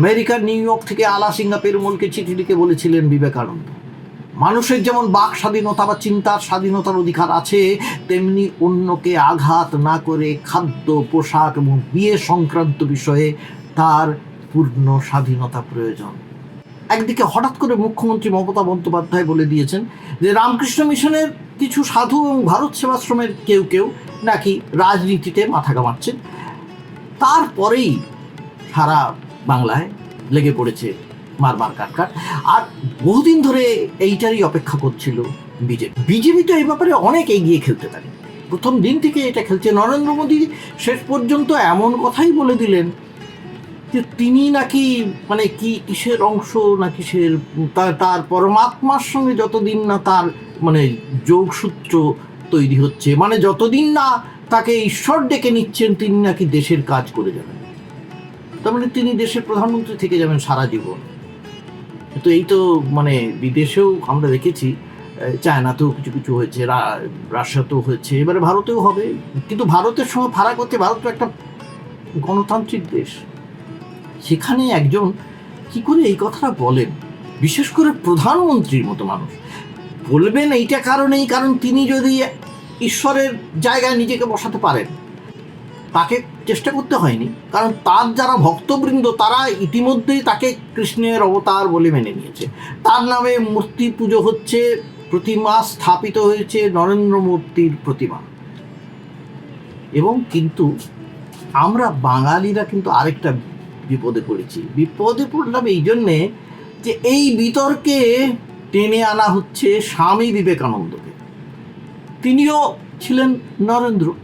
আমেরিকার new York থেকে আলা সিঙ্গা পেরুমলকে চিঠি লিখে বলেছিলেন বিবেকানন্দ। মানুষের যেমন বাক স্বাধীনতা বা চিন্তার স্বাধীনতার অধিকার আছে, তেমনি অন্যকে আঘাত না করে খাদ্য, পোশাক এবং বিয়ে সংক্রান্ত বিষয়ে তার পূর্ণ স্বাধীনতা প্রয়োজন। একদিকে হঠাৎ করে মুখ্যমন্ত্রী মমতা বন্দ্যোপাধ্যায় বলে দিয়েছেন যে, রামকৃষ্ণ মিশনের কিছু সাধু এবং ভারত সেবাশ্রমের কেউ কেউ নাকি রাজনীতিতে মাথা কামাচ্ছেন তারপরেই সারা বাংলায় লেগে পড়েছে মারমার কাটকাট আর বহুদিন ধরে এইটারই অপেক্ষা করছিল বিজেপি। বিজেপি তো এই ব্যাপারে অনেক এগিয়ে খেলতে পারে। প্রথম দিন থেকে এটা খেলছে। নরেন্দ্র মোদী শেষ পর্যন্ত এমন কথাই বলে দিলেন যে তিনি নাকি মানে কি কিসের অংশ, না কিসের তার পরমাত্মার সঙ্গে যতদিন না তার মানে যোগসূত্র তৈরি হচ্ছে মানে যতদিন না তাকে ঈশ্বর ডেকে নিচ্ছেন, তিনি নাকি দেশের কাজ করে যাবেন। তার মানে তিনি দেশের প্রধানমন্ত্রী থেকে যাবেন সারা জীবন। তো এই তো মানে বিদেশেও আমরা দেখেছি চায়নাতেও কিছু কিছু হয়েছে রাশিয়াতেও হয়েছে, এবারে ভারতেও হবে। কিন্তু ভারতের সঙ্গে ফারাক হচ্ছে ভারত তো একটা গণতান্ত্রিক দেশ। সেখানে একজন কি করে এই কথাটা বলেন? বিশেষ করে প্রধানমন্ত্রীর মতো মানুষ। বলবেন এইটা কারণেই, কারণ তিনি যদি ঈশ্বরের জায়গায় নিজেকে বসাতে পারেন, তাকে চেষ্টা করতে হয়নি। কারণ তার যারা ভক্তবৃন্দ, তারা ইতিমধ্যেই তাকে কৃষ্ণের অবতার বলে মেনে নিয়েছে। তার নামে মূর্তি পুজো হচ্ছে, প্রতিমা স্থাপিত হয়েছে নরেন্দ্র মূর্তির প্রতিমা। এবং কিন্তু আমরা বাঙালিরা কিন্তু আরেকটা বিপদে পড়েছি। বিপদে পড়লাম এই জন্যে যে এই বিতর্কে টেনে আনা হচ্ছে স্বামী বিবেকানন্দকে। তিনিও ছিলেন নরেন্দ্র,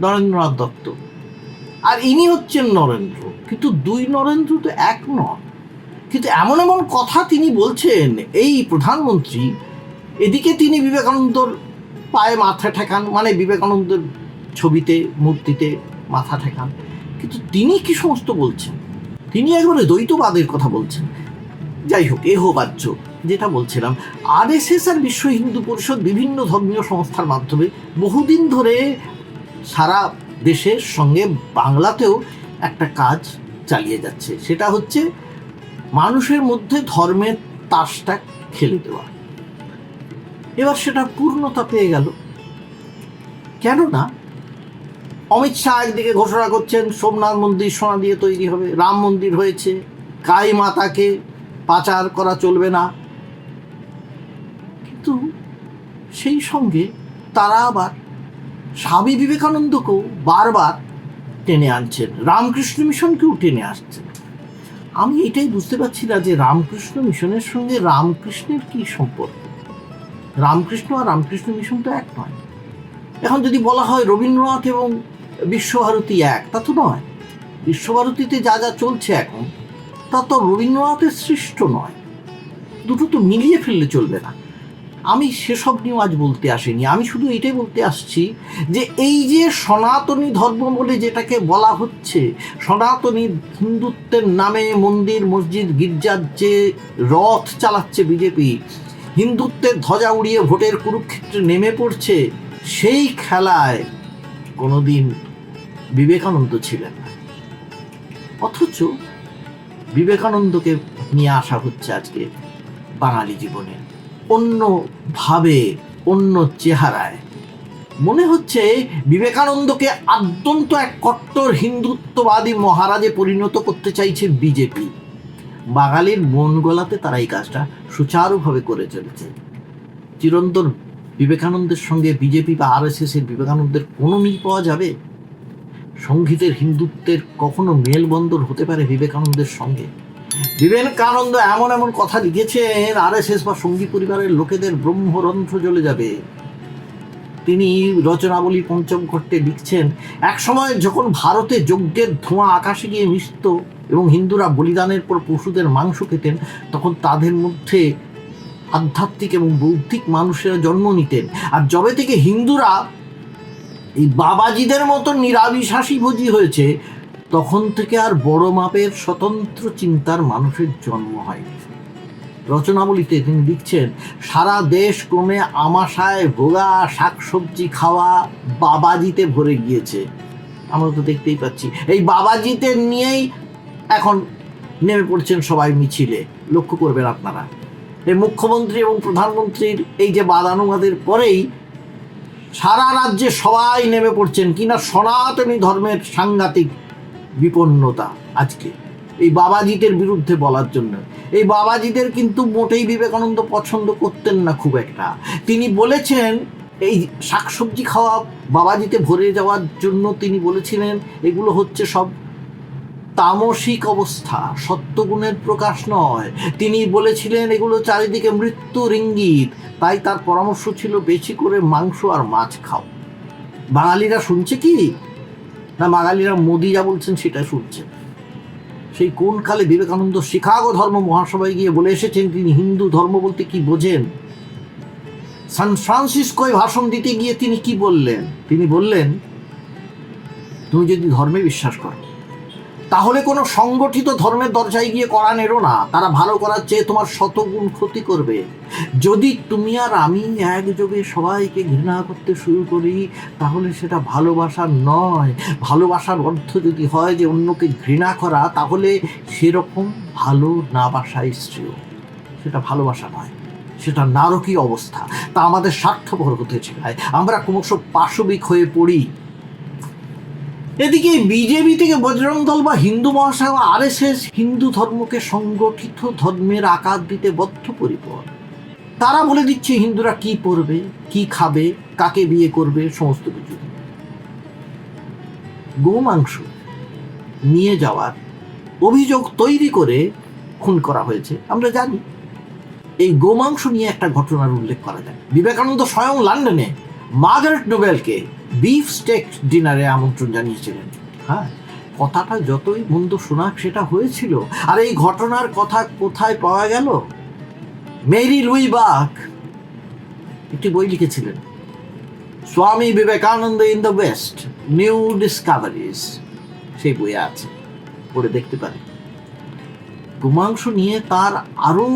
নরেন্দ্রনাথ দত্ত। আর ইনি হচ্ছেন নরেন্দ্র। কিন্তু দুই নরেন্দ্র তো এক নন। কিন্তু এমন এমন কথা তিনি বলছেন, এই প্রধানমন্ত্রী, এদিকে তিনি বিবেকানন্দর পায়ে মাথা ঠেকান মানে বিবেকানন্দের ছবিতে, মূর্তিতে মাথা ঠেকান। কিন্তু তিনি কি সমস্ত বলছেন? তিনি একবারে দ্বৈতবাদের কথা বলছেন। যাই হোক, এ হোক বাহ্য যেটা বলছিলাম। আরএসএস আর বিশ্ব হিন্দু পরিষদ বিভিন্ন ধর্মীয় সংস্থার মাধ্যমে বহুদিন ধরে সারা দেশের সঙ্গে বাংলাতেও একটা কাজ চালিয়ে যাচ্ছে। সেটা হচ্ছে মানুষের মধ্যে ধর্মের তাসটা খেলে দেওয়া। এবার সেটা পূর্ণতা পেয়ে গেল। কেননা অমিত শাহ একদিকে ঘোষণা করছেন, সোমনাথ মন্দির সোনা দিয়ে তৈরি হবে, রাম মন্দির হয়েছে কাই মাতাকে পাচার করা চলবে না। কিন্তু সেই সঙ্গে তারা আবার স্বামী বিবেকানন্দকেও বারবার টেনে আনছেন, রামকৃষ্ণ মিশনকেও টেনে আসছেন। আমি এটাই বুঝতে পারছি না যে রামকৃষ্ণ মিশনের সঙ্গে রামকৃষ্ণের কি সম্পর্ক? রামকৃষ্ণ আর রামকৃষ্ণ মিশন তো এক নয়। এখন যদি বলা হয় রবীন্দ্রনাথ এবং বিশ্বভারতী এক, তা তো নয়। বিশ্বভারতীতে যা যা চলছে এখন, তা তো রবীন্দ্রনাথের সৃষ্ট নয়। দুটো তো মিলিয়ে ফেললে চলবে না। আমি সেসব নিয়েও আজ বলতে আসিনি। আমি শুধু এটাই বলতে আসছি যে এই যে সনাতনী ধর্ম বলে যেটাকে বলা হচ্ছে, সনাতনী হিন্দুত্বের নামে মন্দির, মসজিদ, গির্জার যে রথ চালাচ্ছে বিজেপি, হিন্দুত্বের ধ্বজা উড়িয়ে ভোটের কুরুক্ষেত্রে নেমে পড়ছে, সেই খেলায় কোনোদিন বিবেকানন্দ ছিলেন না। অথচ বিবেকানন্দকে নিয়ে আসা হচ্ছে আজকে বাঙালি জীবনে। অন্যভাবে, অন্য চেহারায়। মনে হচ্ছে বিবেকানন্দকে আদ্যন্ত এক কট্টর হিন্দুত্ববাদী মহারাজে পরিণত করতে চাইছে বিজেপি। বাঙালির মন গলাতে তারা এই কাজটা সুচারুভাবে করে চলেছে। চিরন্তন বিবেকানন্দের সঙ্গে বিজেপি বা আর এর বিবেকানন্দের কোনো মিল পাওয়া যাবে? সংগীতের হিন্দুত্বের কখনো মেলবন্দর হতে পারে বিবেকানন্দের সঙ্গে? বিবেকানন্দ এমন এমন কথা লিখেছেন, আর এস এস বা সঙ্গী পরিবারের লোকেদের ব্রহ্মরন্ধ্র জ্বলে যাবে। তিনি রচনাবলী পঞ্চম ঘট্টে লিখছেন এক সময় যখন ভারতে যজ্ঞের ধোঁয়া আকাশে গিয়ে মিশত এবং হিন্দুরা বলিদানের পর পশুদের মাংস খেতেন, তখন তাদের মধ্যে আধ্যাত্মিক এবং বৌদ্ধিক মানুষেরা জন্ম নিতেন। আর যবে থেকে হিন্দুরা এই বাবাজিদের মতো নিরামিষাসী ভোজি হয়েছে তখন থেকে আর বড় মাপের স্বতন্ত্র চিন্তার মানুষের জন্ম হয়নি রচনাবলিতে তিনি লিখছেন, সারা দেশ ক্রমে আমাশায় ভোগা, শাকসবজি খাওয়া বাবাজিতে ভরে গিয়েছে। আমরা তো দেখতেই পাচ্ছি, এই বাবাজিতে নিয়েই এখন নেমে পড়ছেন সবাই মিছিলে। লক্ষ্য করবেন আপনারা, এই মুখ্যমন্ত্রী এবং প্রধানমন্ত্রীর এই যে বাদানুবাদের পরেই সারা রাজ্যে সবাই নেমে পড়ছেন। কিনা সনাতনী ধর্মের সাংঘাতিক বিপন্নতা আজকে। এই বাবাজিদের বিরুদ্ধে বলার জন্য। এই বাবাজিদের কিন্তু মোটেই বিবেকানন্দ পছন্দ করতেন না খুব একটা। তিনি বলেছেন, এই শাকসবজি খাওয়া বাবাজিতে ভরে যাওয়ার জন্য তিনি বলেছিলেন, এগুলো হচ্ছে সব তামসিক অবস্থা, সত্যগুণের প্রকাশ নয়। তিনি বলেছিলেন, এগুলো চারিদিকে মৃত্যুর ইঙ্গিত তাই তার পরামর্শ ছিল বেশি করে মাংস আর মাছ খাও। বাঙালিরা শুনছে কি? না বাঙালিরা মোদি যা বলছেন সেটা শুনছেন সেই কোন কালে বিবেকানন্দ শিকাগো ধর্ম মহাসভায় গিয়ে বলে এসেছেন, তিনি হিন্দু ধর্ম বলতে কি বোঝেন? সান ফ্রান্সিসকোয় ভাষণ দিতে গিয়ে তিনি কি বললেন? তিনি বললেন, তুমি যদি ধর্মে বিশ্বাস করো। তাহলে কোনো সংগঠিত ধর্মের দরজায় গিয়ে করা নেরো না। তারা ভালো করার চেয়ে তোমার শতগুণ ক্ষতি করবে। যদি তুমি আর আমি একযোগে সবাইকে ঘৃণা করতে শুরু করি, তাহলে সেটা ভালোবাসা নয়। ভালোবাসার অর্থ যদি হয় যে অন্যকে ঘৃণা করা, তাহলে সেরকম ভালো না বাসায় স্ত্রীও। সেটা ভালোবাসা নয়। সেটা নারকীয় অবস্থা। তা আমাদের স্বার্থপর হতে শেখায় আমরা ক্রমশ পাশবিক হয়ে পড়ি। এদিকে বিজেপি থেকে বজরং দল বা হিন্দু মহাসভা আর এস এস হিন্দু ধর্মকে সংগঠিত ধর্মের আকার দিতে বদ্ধপরিকর। তারা বলে দিচ্ছে হিন্দুরা কি পড়বে কি খাবে, কাকে বিয়ে করবে, সমস্ত কিছু। গোমাংস নিয়ে যাওয়ার অভিযোগ তৈরি করে খুন করা হয়েছে, আমরা জানি। এই গোমাংস নিয়ে একটা ঘটনার উল্লেখ করা যায়। বিবেকানন্দ স্বয়ং লন্ডনে মার্গারেট নোবেলকে বিফ স্টেক ডিনারে আমন্ত্রণ জানিয়েছিলেন। হ্যাঁ কথাটা যতই মন্দ শোনাক সেটা হয়েছিল। আর এই ঘটনার কথা কোথায় পাওয়া গেল? মেরি লুই বাক একটি বই লিখেছিলেন। Swami Vivekananda in the west, new discoveries সেই বইয়ে আছে। পড়ে দেখতে পারেন। গোমাংস নিয়ে তার আরও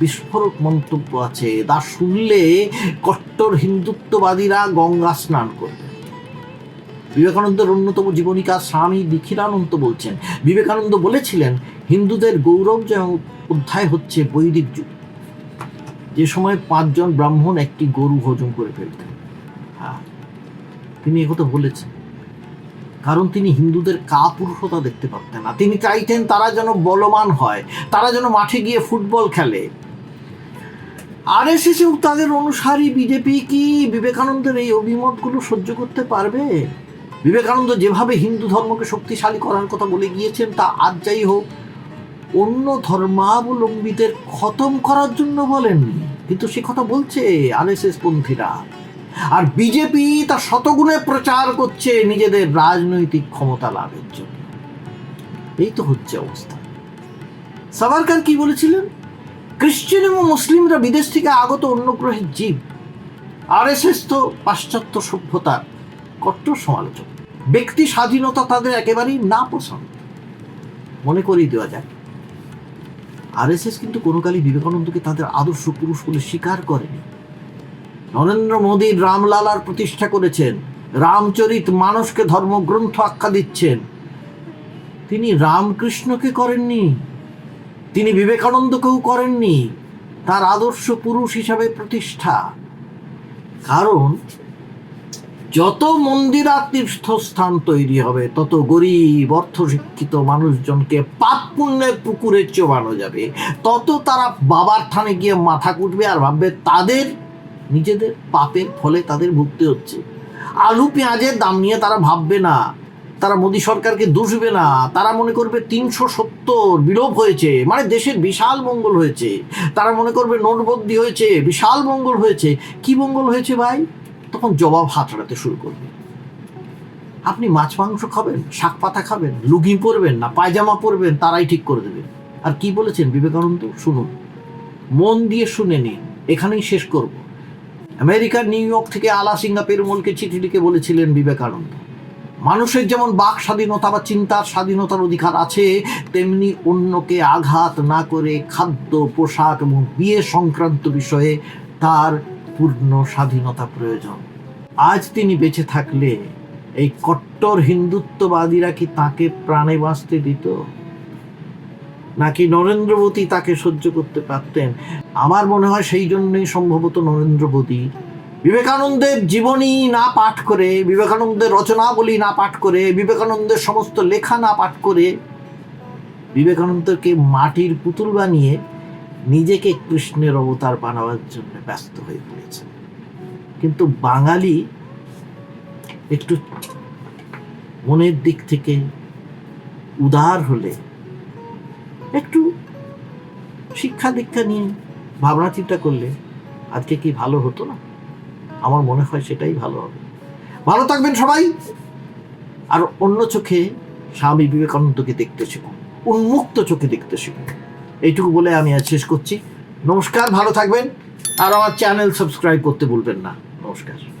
বিস্ফোরক মন্তব্য আছে। তা শুনলে কট্টর হিন্দুত্ববাদীরা গঙ্গা স্নান করবে বিবেকানন্দের অন্যতম জীবনীকার স্বামী দীক্ষিরানন্দ বলছেন, বিবেকানন্দ বলেছিলেন, হিন্দুদের গৌরব যেন অধ্যায় হচ্ছে বৈদিক যুগ। যে সময় পাঁচজন ব্রাহ্মণ একটি গরু হজম করে ফেলতেন। হ্যাঁ তিনি একথা বলেছেন। কারণ তিনি হিন্দুদের কাপুরুষতা দেখতে পারতেন না। তিনি চাইতেন তারা যেন বলবান হয়, তারা যেন মাঠে গিয়ে ফুটবল খেলে। আর এস তাদের অনুসারী বিজেপি কি বিবেকানন্দের এই অভিমতগুলো সহ্য করতে পারবে? বিবেকানন্দ যেভাবে হিন্দু ধর্মকে শক্তিশালী করার কথা বলে গিয়েছেন, তা আজ যাই হোক, অন্য ধর্মাবলম্বীদের খতম করার জন্য বলেননি। কিন্তু সে কথা বলছে আর এস এস পন্থীরা। আর বিজেপি তা শতগুণে প্রচার করছে নিজেদের রাজনৈতিক ক্ষমতা লাভের জন্য। এই তো হচ্ছে অবস্থা। সাভারকার কি বলেছিলেন? খ্রিস্টান এবং মুসলিমরা বিদেশ থেকে আগত অন্য গ্রহের জীব। আর এস তো পাশ্চাত্য সভ্যতার কট্টর সমালোচক। ব্যক্তি স্বাধীনতা তাদের একেবারেই না পছন্দ। মনে করিয়ে দেওয়া যায় আর এস এস কিন্তু কোনো কালই বিবেকানন্দকে তাদের আদর্শ পুরুষ বলে স্বীকার করেনি। নরেন্দ্র মোদীর রামলালার প্রতিষ্ঠা করেছেন। রামচরিত মানুষকে ধর্মগ্রন্থ আখ্যা দিচ্ছেন। তিনি রামকৃষ্ণকে করেননি। তিনি বিবেকানন্দকেও করেননি। তার আদর্শ পুরুষ হিসাবে প্রতিষ্ঠা। কারণ যত মন্দির তীর্থস্থান তৈরি হবে, তত গরিব, অর্থশিক্ষিত মানুষজনকে পাপ পুণ্যের পুকুরে চোবানো যাবে। তত তারা বাবার থানে গিয়ে মাথা কুটবে আর ভাববে তাদের নিজেদের পাপের ফলে তাদের ভুগতে হচ্ছে। আলু পেঁয়াজের দাম নিয়ে তারা ভাববে না। তারা মোদী সরকারকে দুষবে না। তারা মনে করবে তিনশো সত্তর বিলোপ হয়েছে। মানে দেশের বিশাল মঙ্গল হয়েছে। তারা মনে করবে নোটবন্দি হয়েছে। বিশাল মঙ্গল হয়েছে। কি মঙ্গল হয়েছে ভাই? তখন জবাব হাতড়াতে শুরু করবে। আপনি মাছ মাংস খাবেন, শাক পাতা খাবেন, লুঙ্গি পরবেন না, পায়জামা পরবেন, তারাই ঠিক করে দেবে। আর কি বলেছেন বিবেকানন্দ? শুনুন। মন দিয়ে শুনে নিন। এখানেই শেষ করব। আমেরিকার নিউ ইয়র্ক থেকে আলা সিঙ্গা পেরুমলকে চিঠি লিখে বলেছিলেন বিবেকানন্দ। মানুষের যেমন বাক স্বাধীনতা বা চিন্তার স্বাধীনতার অধিকার আছে, তেমনি অন্যকে আঘাত না করে খাদ্য, পোশাক এবং বিয়ে সংক্রান্ত বিষয়ে তার পূর্ণ স্বাধীনতা প্রয়োজন। আজ তিনি বেঁচে থাকলে এই কট্টর হিন্দুত্ববাদীরা কি তাকে প্রাণে বাঁচতে দিত? নাকি নরেন্দ্রবতী তাকে সহ্য করতে পারতেন? আমার মনে হয় সেই জন্যই সম্ভবত নরেন্দ্র মোদী বিবেকানন্দের জীবনী না পাঠ করে, বিবেকানন্দের রচনাবলী না পাঠ করে, বিবেকানন্দের সমস্ত লেখা না পাঠ করে, বিবেকানন্দকে মাটির পুতুল বানিয়ে নিজেকে কৃষ্ণের অবতার বানাবার জন্য ব্যস্ত হয়ে পড়েছে। কিন্তু বাঙালি একটু মনের দিক থেকে উদার হলে একটু শিক্ষা দীক্ষা নিয়ে ভাবনা চিন্তা করলে আজকে কি ভালো হতো না? আমার মনে হয় সেটাই ভালো হবে। ভালো থাকবেন সবাই। আর অন্য চোখে স্বামী বিবেকানন্দকে দেখতে শিখুন। উন্মুক্ত চোখে দেখতে শিখুন। এইটুকু বলে আমি আজ শেষ করছি। নমস্কার, ভালো থাকবেন। আর আমার চ্যানেল সাবস্ক্রাইব করতে ভুলবেন না। নমস্কার।